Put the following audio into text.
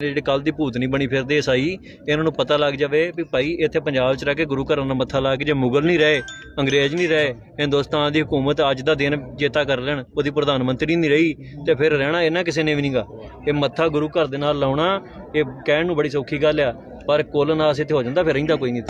ਜਿਹੜੇ ਕੱਲ ਦੀ ਭੂਤ ਨਹੀਂ ਬਣੀ ਫਿਰਦੇ ਈਸਾਈ ਇਹਨਾਂ ਨੂੰ ਪਤਾ ਲੱਗ ਜਾਵੇ ਵੀ ਭਾਈ ਇੱਥੇ ਪੰਜਾਬ 'ਚ ਰਹਿ ਕੇ ਗੁਰੂ ਘਰਾਂ ਦਾ ਮੱਥਾ ਲਾ ਕੇ ਜੇ ਮੁਗਲ ਨਹੀਂ ਰਹੇ, ਅੰਗਰੇਜ਼ ਨਹੀਂ ਰਹੇ, ਹਿੰਦੁਸਤਾਨ ਦੀ ਹਕੂਮਤ ਅੱਜ ਦਾ ਦਿਨ ਜੇਤਾ ਕਰ ਲੈਣ, ਉਹਦੀ ਪ੍ਰਧਾਨ ਮੰਤਰੀ ਨਹੀਂ ਰਹੀ ਤੇ ਫਿਰ ਰਹਿਣਾ ਇਹਨਾਂ ਕਿਸੇ ਨੇ ਵੀ ਨਹੀਂਗਾ ਇਹ ਮੱਥਾ ਗੁਰੂ ਘਰ ਦੇ ਨਾਲ ਲਾਉਣਾ, ਇਹ ਕਹਿਣ ਨੂੰ ਬੜੀ ਸੌਖੀ ਗੱਲ ਆ, ਪਰ ਕੁੱਲ ਨਾਸ ਇੱਥੇ ਹੋ ਜਾਂਦਾ, ਫਿਰ ਰਹਿੰਦਾ ਕੋਈ ਨਹੀਂ